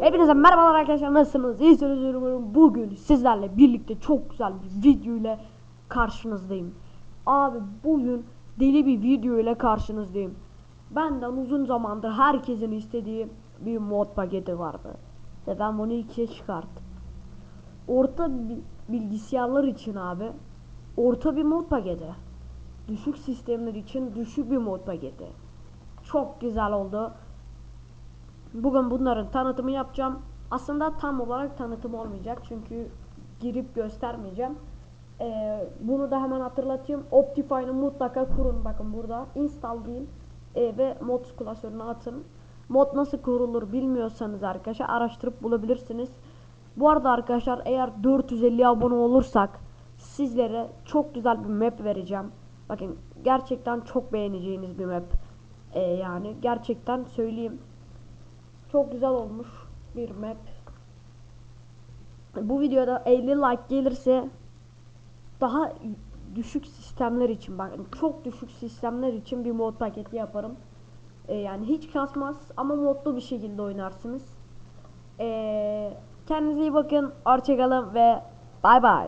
Hepinize merhabalar arkadaşlar nasılsınız? İyisiniz umarım. Bugün sizlerle birlikte çok güzel bir video ile karşınızdayım. Abi bugün deli bir video ile karşınızdayım. Benden uzun zamandır herkesin istediği bir mod paketi vardı. Ve ben bunu ikiye çıkarttım. Orta bi- bilgisayarlar için abi orta bir mod paketi. Düşük sistemler için düşük bir mod paketi. Çok güzel oldu. Bugün bunların tanıtımı yapacağım. Aslında tam olarak tanıtım olmayacak çünkü girip göstermeyeceğim. Ee, bunu da hemen hatırlatayım. Optifine'ı mutlaka kurun. Bakın burada install deyin Ee, ve mod klasörüne atın. Mod nasıl kurulur bilmiyorsanız arkadaşlar araştırıp bulabilirsiniz. Bu arada arkadaşlar eğer 450 abone olursak sizlere çok güzel bir map vereceğim. Bakın gerçekten çok beğeneceğiniz bir map. Ee, yani gerçekten söyleyeyim. Çok güzel olmuş bir map. Bu videoda 50 like gelirse daha düşük sistemler için bakın çok düşük sistemler için bir mod paketi yaparım. Ee, yani hiç kasmaz ama modlu bir şekilde oynarsınız. Ee, kendinize iyi bakın. Hoşçakalın ve bay bay.